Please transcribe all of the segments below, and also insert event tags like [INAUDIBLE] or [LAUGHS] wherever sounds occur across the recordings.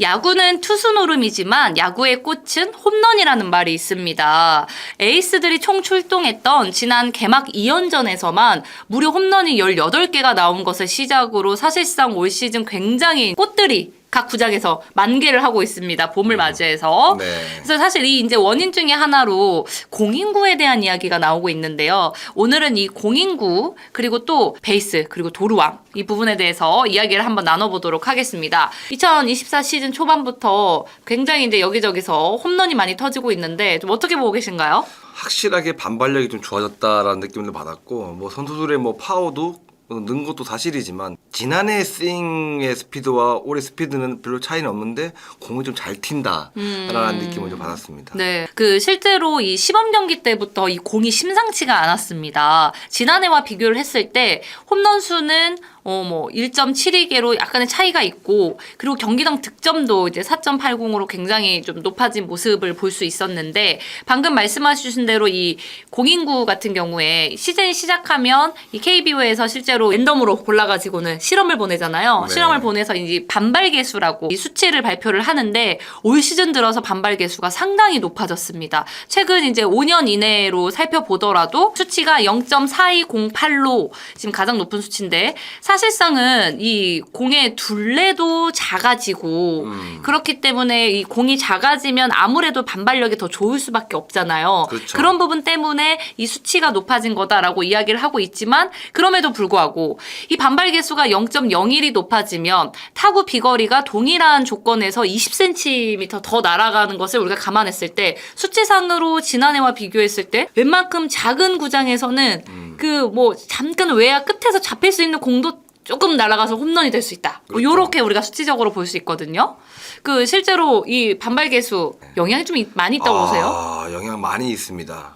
야구는 투수 노름이지만 야구의 꽃은 홈런이라는 말이 있습니다. 에이스들이 총 출동했던 지난 개막 2연전에서만 무려 홈런이 18개가 나온 것을 시작으로 사실상 올 시즌 굉장히 꽃들이 각 구장에서 만개를 하고 있습니다. 봄을 맞이해서. 네. 그래서 사실 이 이제 원인 중에 하나로 공인구에 대한 이야기가 나오고 있는데요. 오늘은 이 공인구 그리고 또 베이스 그리고 도루왕 이 부분에 대해서 이야기를 한번 나눠보도록 하겠습니다. 2024 시즌 초반부터 굉장히 이제 여기저기서 홈런이 많이 터지고 있는데 좀 어떻게 보고 계신가요? 확실하게 반발력이 좀 좋아졌다라는 느낌을 받았고 뭐 선수들의 뭐 파워도 는 것도 사실이지만 지난해 스윙의 스피드와 올해 스피드는 별로 차이는 없는데 공을 좀 잘 튄다라는 느낌을 좀 받았습니다. 네. 그 실제로 이 시범 경기 때부터 이 공이 심상치가 않았습니다. 지난해와 비교를 했을 때 홈런 수는 어 뭐 1.72개로 약간의 차이가 있고 그리고 경기당 득점도 이제 4.80으로 굉장히 좀 높아진 모습을 볼 수 있었는데 방금 말씀하신 대로 이 공인구 같은 경우에 시즌이 시작하면 이 KBO에서 실제로 랜덤으로 골라가지고는 실험을 보내잖아요. 네. 실험을 보내서 이제 반발 개수라고 이 수치를 발표를 하는데 올 시즌 들어서 반발 개수가 상당히 높아졌습니다. 최근 이제 5년 이내로 살펴보더라도 수치가 0.4208로 지금 가장 높은 수치인데 사 실상은 이 공의 둘레도 작아지고 음. 그렇기 때문에 이 공이 작아지면 아무래도 반발력이 더 좋을 수밖에 없잖아요. 그렇죠. 런 부분 때문에 이 수치가 높아진 거다라고 이야기를 하고 있지만 그럼에도 불구하고 이 반발 개수가 0.01이 높아지면 타구 비거리가 동일한 조건에서 20cm 더 날아가는 것을 우리가 감안했을 때 수치상으로 지난해와 비교했을 때 웬만큼 작은 구장에서는 그뭐 잠깐 외야 끝에서 잡힐 수 있는 공도 조금 날아가서 홈런이 될 수 있다. 뭐 그렇죠. 요렇게 우리가 수치적으로 볼 수 있거든요. 그 실제로 이 반발 개수 영향이 좀 이- 많이 있다고 보세요? 아, 영향 많이 있습니다.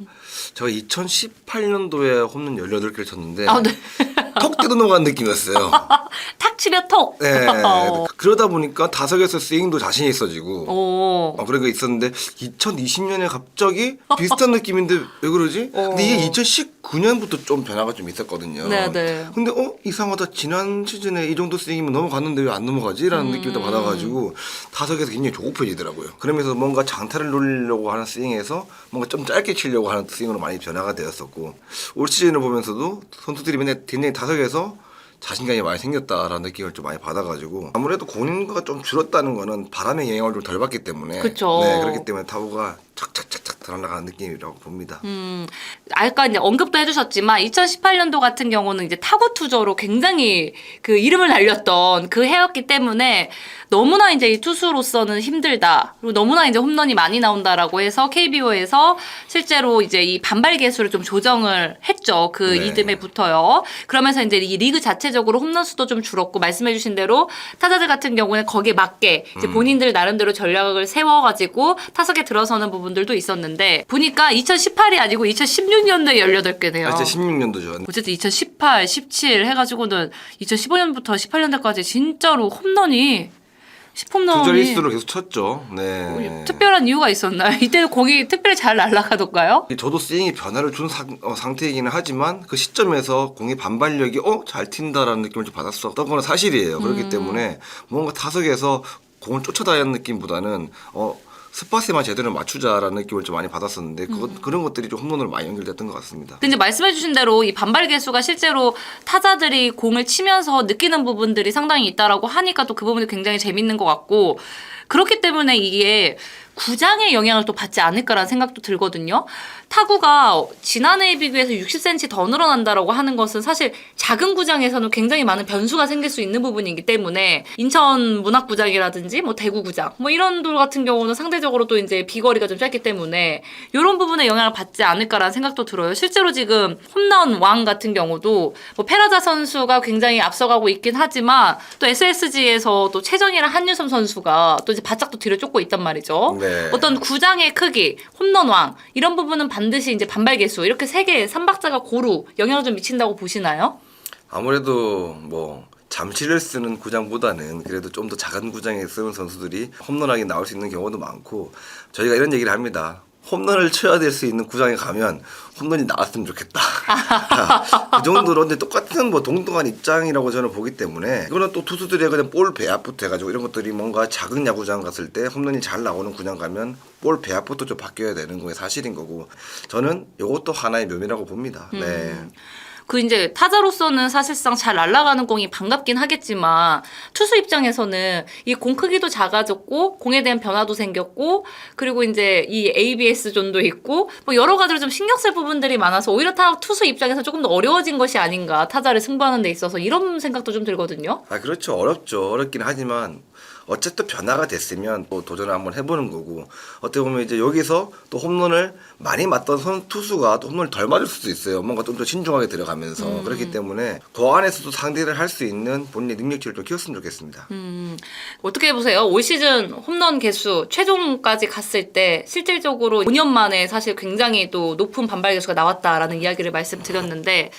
제가 2018년도에 홈런 18개를 쳤는데 아, 네. 턱 떼도 넘어간 느낌이었어요. [LAUGHS] 탁 치면 톡. 네. 어. 그러다 보니까 다석에서 스윙도 자신 있어지고 오. 어, 그런 게 있었는데 2020년에 갑자기 [LAUGHS] 비슷한 느낌인데 왜 그러지? 어. 근데 이게 2019년부터 좀 변화가 좀 있었거든요. 네, 네. 근데 어 이상하다 지난 시즌에 이 정도 스윙이면 넘어갔는데 왜 안 넘어가지라는 음. 느낌도 받아가지고 타석에서 굉장히 조급해지더라고요. 그러면서 뭔가 장타를 노리려고 하는 스윙에서 뭔가 좀 짧게 치려고 하는 스윙으로 많이 변화가 되었었고 올 시즌을 보면서도 선수들이 맨날 굉장히 타석에서 자신감이 많이 생겼다라는 느낌을 좀 많이 받아가지고 아무래도 공인구가 좀 줄었다는 거는 바람의 영향을 좀 덜 받기 때문에 그쵸. 네 그렇기 때문에 타구가 착착착착 들어나가는 느낌이라고 봅니다. 음, 아까 이제 언급도 해주셨지만 2018년도 같은 경우는 이제 타구 투저로 굉장히 그 이름을 날렸던 그 해였기 때문에 너무나 이제 이 투수로서는 힘들다. 그리고 너무나 이제 홈런이 많이 나온다라고 해서 KBO에서 실제로 이제 이 반발 개수를 좀 조정을 했죠. 그 네. 이듬해 부터요. 그러면서 이제 이 리그 자체적으로 홈런 수도 좀 줄었고 말씀해주신 대로 타자들 같은 경우는 거기에 맞게 이제 음. 본인들 나름대로 전략을 세워가지고 타석에 들어서는 부분 들도 있었는데 보니까 2018이 아니고 2016년도에 18개네요. 아, 진짜 16년도죠. 어쨌든 2018, 17 해가지고는 2015년부터 18년도까지 진짜로 홈런이 10홈런이 두 자릿수로 계속 쳤죠. 네. 특별한 이유가 있었나요? [LAUGHS] 이때는 공이 특별히 잘 날아가던가요? 저도 스윙이 변화를 준 상, 어, 상태이기는 하지만 그 시점에서 공의 반발력이 어? 잘 튄다라는 느낌을 좀 받았었던 건 사실이에요. 그렇기 때문에 뭔가 타석에서 공을 쫓아다니는 느낌보다는 어 스팟에만 제대로 맞추자라는 느낌을 좀 많이 받았었는데 그것, 그런 것들이 좀 홈런으로 많이 연결됐던 것 같습니다. 근데 말씀해주신 대로 이 반발 개수가 실제로 타자들이 공을 치면서 느끼는 부분들이 상당히 있다라고 하니까 또 그 부분이 굉장히 재밌는 것 같고 그렇기 때문에 이게 구장의 영향을 또 받지 않을까라는 생각도 들거든요. 타구가 지난해에 비교해서 60cm 더 늘어난다라고 하는 것은 사실 작은 구장에서는 굉장히 많은 변수가 생길 수 있는 부분이기 때문에 인천 문학구장이라든지 뭐 대구구장 뭐 이런 돌 같은 경우는 상대적으로 또 이제 비거리가 좀 짧기 때문에 이런 부분에 영향을 받지 않을까라는 생각도 들어요. 실제로 지금 홈런 왕 같은 경우도 뭐 페라자 선수가 굉장히 앞서가고 있긴 하지만 또 SSG에서 또 최정이랑 한유섬 선수가 또 이제 바짝 또 뒤를 쫓고 있단 말이죠. 네. 어떤 구장의 크기, 홈런 왕 이런 부분은 반드시 이제 반발 개수 이렇게 세 개 삼박자가 고루 영향을 좀 미친다고 보시나요? 아무래도 뭐 잠실을 쓰는 구장보다는 그래도 좀 더 작은 구장에 쓰는 선수들이 홈런하게 나올 수 있는 경우도 많고 저희가 이런 얘기를 합니다. 홈런을 쳐야 될 수 있는 구장에 가면 홈런이 나왔으면 좋겠다. [LAUGHS] 그 정도로 근데 똑같은 뭐 동등한 입장이라고 저는 보기 때문에 이거는 또 투수들의 그냥 볼 배합부터 해가지고 이런 것들이 뭔가 작은 야구장 갔을 때 홈런이 잘 나오는 구장 가면 볼 배합부터 좀 바뀌어야 되는 게 사실인 거고 저는 이것도 하나의 묘미라고 봅니다. 네. 그 이제 타자로서는 사실상 잘 날아가는 공이 반갑긴 하겠지만 투수 입장에서는 이 공 크기도 작아졌고 공에 대한 변화도 생겼고 그리고 이제 이 ABS 존도 있고 뭐 여러 가지로 좀 신경 쓸 부분들이 많아서 오히려 타 투수 입장에서 조금 더 어려워진 것이 아닌가. 타자를 승부하는 데 있어서 이런 생각도 좀 들거든요. 아 그렇죠. 어렵죠. 어렵긴 하지만 어쨌든 변화가 됐으면 또 도전을 한번 해보는 거고 어떻게 보면 이제 여기서 또 홈런을 많이 맞던 선 투수가 또 홈런을 덜 맞을 수도 있어요. 뭔가 좀 더 신중하게 들어가면서. 그렇기 때문에 그 안에서도 상대를 할 수 있는 본인의 능력치를 좀 키웠으면 좋겠습니다. 음, 어떻게 보세요? 올 시즌 홈런 개수 최종까지 갔을 때 실질적으로 5년 만에 사실 굉장히 또 높은 반발 개수가 나왔다라는 이야기를 말씀드렸는데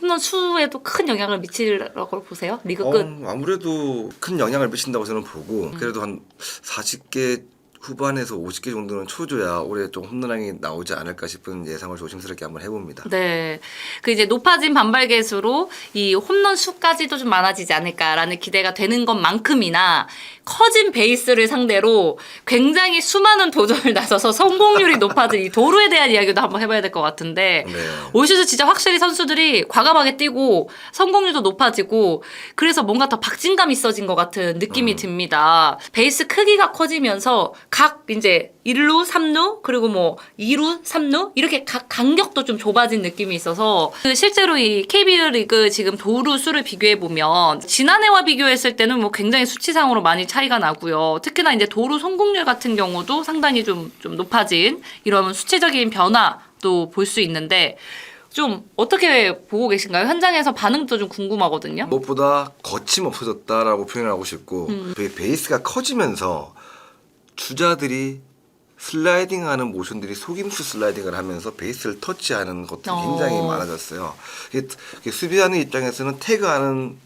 홈런 수에도 큰 영향을 미치라고 보세요? 리그 끝. 어, 아무래도 큰 영향을 미친다고 저는 보고 그래도 한 40개 후반에서 50개 정도는 쳐줘야 올해 좀 홈런왕이 나오지 않을까 싶은 예상을 조심스럽게 한번 해봅니다 네. 그 이제 높아진 반발 개수로 이 홈런 수까지도 좀 많아지지 않을까라는 기대가 되는 것만큼이나 커진 베이스를 상대로 굉장히 수많은 도전을 [LAUGHS] 나서서 성공률이 높아진 이 도루에 대한 이야기도 한번 해봐야 될 것 같은데 네. 올 시즌 진짜 확실히 선수들이 과감하게 뛰고 성공률도 높아지고 그래서 뭔가 더 박진감 있어진 것 같은 느낌이 듭니다. 베이스 크기가 커지면서 각 이제 1루, 3루, 그리고 뭐 2루, 3루 이렇게 각 간격도 좀 좁아진 느낌이 있어서 그 실제로 이 KBO 리그 지금 도루 수를 비교해 보면 지난해와 비교했을 때는 뭐 굉장히 수치상으로 많이 차이가 나고요. 특히나 이제 도루 성공률 같은 경우도 상당히 좀, 좀 높아진 이런 수치적인 변화도 볼 수 있는데 좀 어떻게 보고 계신가요? 현장에서 반응도 좀 궁금하거든요. 무엇보다 거침없어졌다라고 표현하고 싶고 음. 그 베이스가 커지면서 주자들이 슬라이딩하는 모션들이 속임수 슬라이딩을 하면서 베이스를 터치하는 것들이 어. 굉장히 많아졌어요. 이게 이게 수비하는 입장에서는 태그하는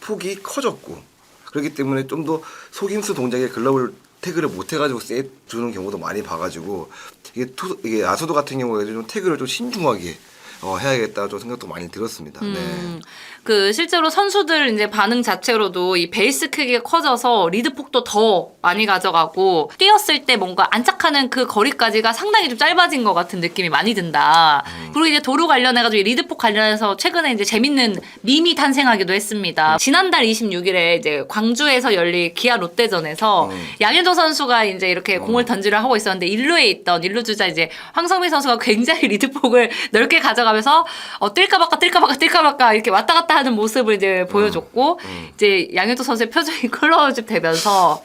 폭이 커졌고 그렇기 때문에 좀 더 속임수 동작에 글러브를 태그를 못 해가지고 세 주는 경우도 많이 봐가지고 이게 투 이게 아소도 같은 경우에 좀 태그를 좀 신중하게 어, 해야겠다 좀 생각도 많이 들었습니다. 네. 음, 그 실제로 선수들 이제 반응 자체로도 이 베이스 크기가 커져서 리드 폭도 더 많이 가져가고 뛰었을 때 뭔가 안착하는 그 거리까지가 상당히 좀 짧아진 것 같은 느낌이 많이 든다. 그리고 이제 도로 관련해가지고 이 리드 폭 관련해서 최근에 이제 재밌는 밈이 탄생하기도 했습니다. 지난달 26일에 이제 광주에서 열린 기아 롯데전에서 음. 양현종 선수가 이제 이렇게 공을 던지려 하고 있었는데 일루에 있던 일루 주자 이제 황성민 선수가 굉장히 [LAUGHS] 리드 폭을 넓게 가져가 면서 어 뛸까 말까 뛸까 말까 뛸까 말까 이렇게 왔다 갔다 하는 모습을 이제 보여줬고 이제 양현종 선수의 표정이 [LAUGHS] 클로즈업 되면서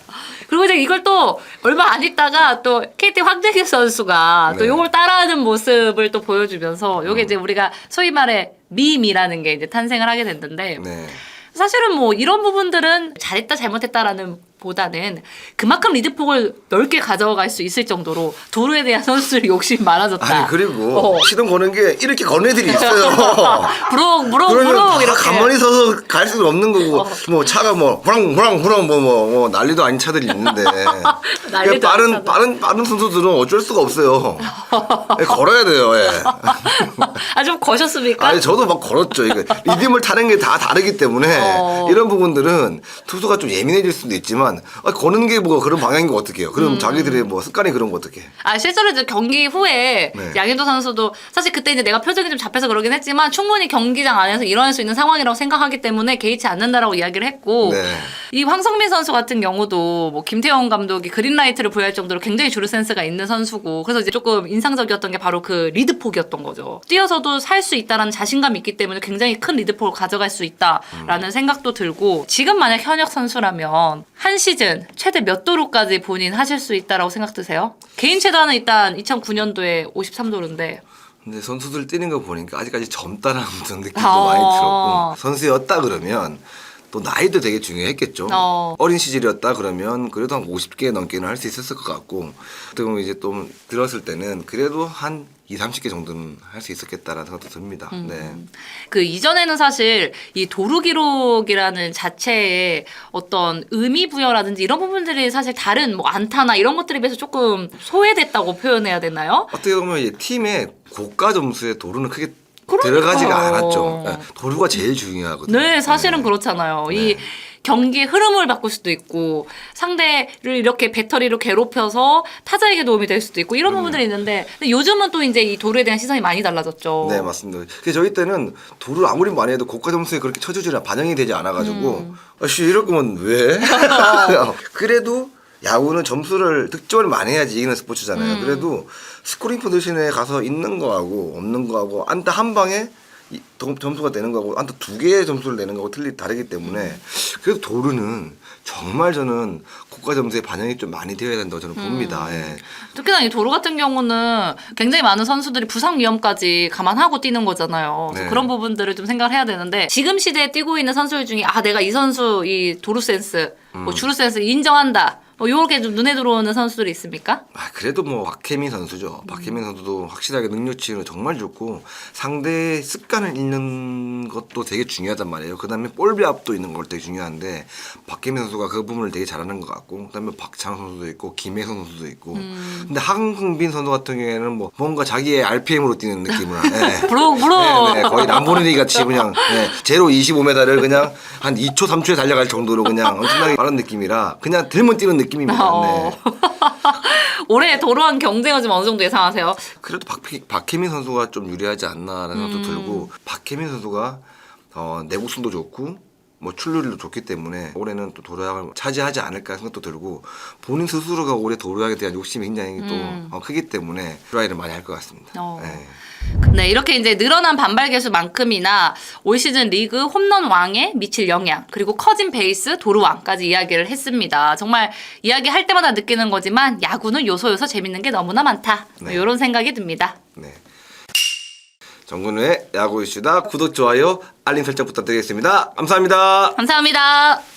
그리고 이제 이걸 또 얼마 안 있다가 또 KT 황재기 선수가 또 네. 요걸 따라하는 모습을 또 보여주면서 요게 이제 우리가 소위 말해 밈이라는 게 이제 탄생을 하게 됐는데 네. 사실은 뭐 이런 부분들은 잘했다 잘못했다라는 보다는 그만큼 리드폭을 넓게 가져갈 수 있을 정도로 도루에 대한 [LAUGHS] 선수들이 욕심이 많아졌다. 아니 그리고 어. 시동 거는 게 이렇게 거는 애들이 있어요. [LAUGHS] 그러면 무록 다 이렇게. 가만히 서서 갈 수는 없는 거고 뭐 차가 뭐 후랑 후랑 후랑 뭐, 뭐, 뭐 난리도 아닌 차들이 있는데 그러니까 [LAUGHS] 난리도 빠른 아닌 차들. 빠른 빠른 선수들은 어쩔 수가 없어요. 예, 걸어야 돼요. 예. 아좀 거셨습니까? 아니 저도 막 걸었죠. 이게 리듬을 타는 게 다 다르기 때문에 어. 이런 부분들은 투수가 좀 예민해질 수도 있지만 아, 거는 게 뭐 그런 방향인 거 어떻게 해요? 그럼 음. 자기들의 뭐 습관이 그런 거 어떻게? 해? 아 실제로 이제 경기 후에 네. 양현도 선수도 사실 그때 이제 내가 표정이 좀 잡혀서 그러긴 했지만 충분히 경기장 안에서 일어날 수 있는 상황이라고 생각하기 때문에 개의치 않는다라고 이야기를 했고 네. 이 황성민 선수 같은 경우도 뭐 김태형 감독이 그린라이트를 보여할 정도로 굉장히 주루 센스가 있는 선수고 그래서 이제 조금 인상적이었던 게 바로 그 리드폭이었던 거죠. 뛰어서도 살 수 있다라는 자신감이 있기 때문에 굉장히 큰 리드폭을 가져갈 수 있다라는 생각도 들고 지금 만약 현역 선수라면 한 시즌 최대 몇 도루까지 본인 하실 수 있다라고 생각 드세요? 개인 최다는 일단 2009년도에 53도루인데 근데 선수들 뛰는 거 보니까 아직까지 젊다라는 [LAUGHS] 느낌도 아. 많이 들었고 선수였다 그러면 또 나이도 되게 중요했겠죠. 어. 린 시절이었다 그러면 그래도 한 50개 넘게는 할 수 있었을 것 같고 어떻게 보면 이제 또 들었을 때는 그래도 한 2, 30개 정도는 할 수 있었겠다라는 생각도 듭니다. 음. 네. 그 이전에는 사실 이 도루 기록이라는 자체의 어떤 의미 부여라든지 이런 부분들이 사실 다른 뭐 안타나 이런 것들에 비해서 조금 소외됐다고 표현해야 되나요? 어떻게 보면 이제 팀의 고가 점수에 도루는 크게 그러니까요. 들어가지가 않았죠. 네, 도루가 제일 중요하거든요. 네, 사실은 그렇잖아요. 이 네. 경기의 흐름을 바꿀 수도 있고 상대를 이렇게 배터리로 괴롭혀서 타자에게 도움이 될 수도 있고 이런 부분들이 있는데 근데 요즘은 또 이제 이 도루에 대한 시선이 많이 달라졌죠. 네 맞습니다. 그래서 저희 때는 도를 아무리 많이 해도 고가 점수에 그렇게 쳐주지나 반영이 되지 않아가지고 음. 아씨 이럴 거면 왜? [LAUGHS] [LAUGHS] 그래도 야구는 점수를 득점을 많이 해야지 이기는 스포츠잖아요. 음. 그래도 스코링 포지션에 가서 있는 거하고 없는 거하고 안타 한 방에 이- 점- 점수가 되는 거하고 안타 두 개의 점수를 내는 거하고 틀리 다르기 때문에 음. 그래도 도루는 정말 저는 고가 점수에 반영이 좀 많이 되어야 된다고 저는 봅니다. 음. 예. 특히나 이 도루 같은 경우는 굉장히 많은 선수들이 부상 위험까지 감안하고 뛰는 거잖아요. 그래서 네. 그런 부분들을 좀 생각을 해야 되는데 지금 시대에 뛰고 있는 선수들 중에 아 내가 이 선수 이 도루 센스, 뭐 주루 센스 인정한다. 뭐 요렇게 좀 눈에 들어오는 선수들이 있습니까? 아, 그래도 뭐 박혜민 선수죠. 박혜민 선수도 확실하게 능력치는 정말 좋고 상대의 습관을 읽는 것도 되게 중요하단 말이에요. 그다음에 볼 배합도 있는 걸 되게 중요한데 박혜민 선수가 그 부분을 되게 잘하는 것 같고 그다음에 박찬호 선수도 있고 김혜성 선수도 있고 근데 황흥빈 선수 같은 경우에는 뭐 뭔가 자기의 RPM으로 뛰는 느낌을 예. 브로 브로. 네, 네, 거의 람보르니 같이 그냥 네, 제로 25m를 그냥 한 2초 3초에 달려갈 정도로 그냥 엄청나게 빠른 느낌이라 그냥 들면 뛰는 느낌 입니다. 어. 네. [LAUGHS] 올해 도루한 경쟁은 좀 어느 정도 예상하세요? 그래도 박, 박혜민 선수가 좀 유리하지 않나라는 음. 생각도 들고 박혜민 선수가 어, 내구성도 좋고 뭐 출루율도 좋기 때문에 올해는 또 도로약을 차지하지 않을까 생각도 들고 본인 스스로가 올해 도로약에 대한 욕심이 굉장히 또 음. 어, 크기 때문에 트라이를 많이 할 것 같습니다. 어. 네. 네, 이렇게 이제 늘어난 반발 개수만큼이나 올 시즌 리그 홈런 왕에 미칠 영향, 그리고 커진 베이스 도루 왕까지 이야기를 했습니다. 정말 이야기할 때마다 느끼는 거지만 야구는 요소 요소 재밌는 게 너무나 많다. 네. 이런 생각이 듭니다. 네. 정근우의 야구 이슈다 구독 좋아요 알림 설정 부탁드리겠습니다. 감사합니다. 감사합니다.